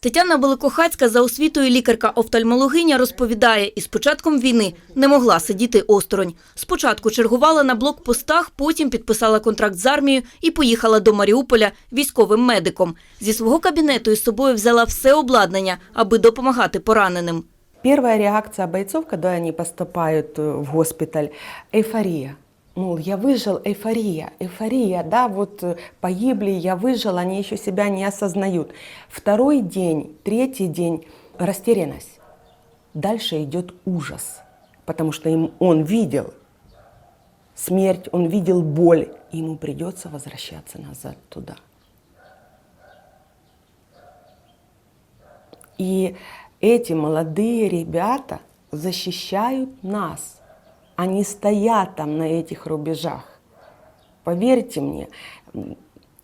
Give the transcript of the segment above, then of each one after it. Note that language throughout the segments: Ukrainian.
Тетяна Великохацька за освітою лікарка-офтальмологиня розповідає, із початком війни не могла сидіти осторонь. Спочатку чергувала на блокпостах, потім підписала контракт з армією і поїхала до Маріуполя військовим медиком. Зі свого кабінету із собою взяла все обладнання, аби допомагати пораненим. Первая реакция бойцов, когда они поступают э, в госпиталь, эйфория. Мол, я выжил, эйфория, эйфория, да, вот э, погибли, я выжил, они еще себя не осознают. Второй день, третий день – растерянность. Дальше идет ужас, потому что им, он видел смерть, он видел боль, ему придется возвращаться назад туда. И эти молодые ребята защищают нас. Они стоят там на этих рубежах. Поверьте мне,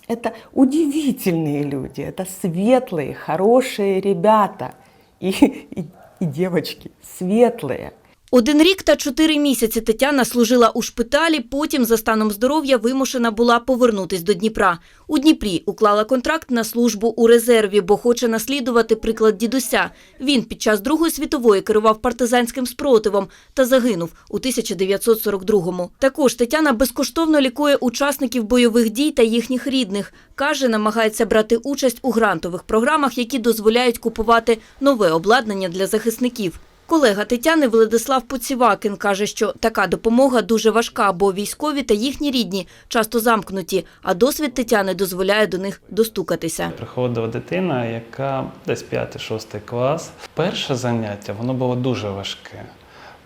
это удивительные люди, это светлые, хорошие ребята и, и, и девочки, светлые. Один рік та чотири місяці Тетяна служила у шпиталі, потім за станом здоров'я вимушена була повернутись до Дніпра. У Дніпрі уклала контракт на службу у резерві, бо хоче наслідувати приклад дідуся. Він під час Другої світової керував партизанським спротивом та загинув у 1942-му. Також Тетяна безкоштовно лікує учасників бойових дій та їхніх рідних. Каже, намагається брати участь у грантових програмах, які дозволяють купувати нове обладнання для захисників. Колега Тетяни Владислав Поцівакін каже, що така допомога дуже важка, бо військові та їхні рідні часто замкнуті, а досвід Тетяни дозволяє до них достукатися. Приходила дитина, яка десь 5-6 клас. Перше заняття воно було дуже важке.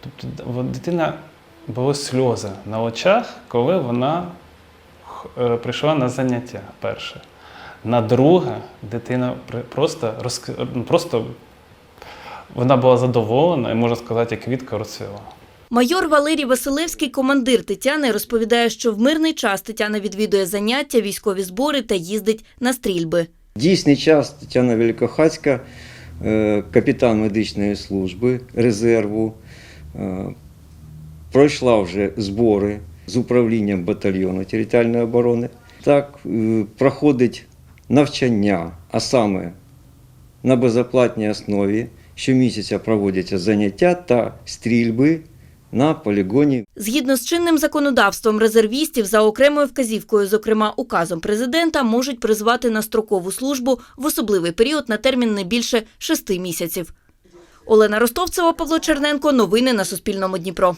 Тобто дитина були сльози на очах, коли вона е, прийшла на заняття перше. На друге дитина просто, ну, просто вона була задоволена і, можна сказати, як квітка розцвіла. Майор Валерій Василевський, командир Тетяни, розповідає, що в мирний час Тетяна відвідує заняття, військові збори та їздить на стрільби. Дійсний час Тетяна Великохацька, е, капітан медичної служби резерву, е, пройшла вже збори з управлінням батальйону територіальної оборони. Так, е, проходить навчання, а саме на безоплатній основі. Щомісяця проводяться заняття та стрільби на полігоні Згідно з чинним законодавством, резервістів за окремою вказівкою, зокрема указом президента, можуть призвати на строкову службу в особливий період на термін не більше шести місяців. Олена Ростовцева, Павло Черненко. Новини на Суспільному Дніпро.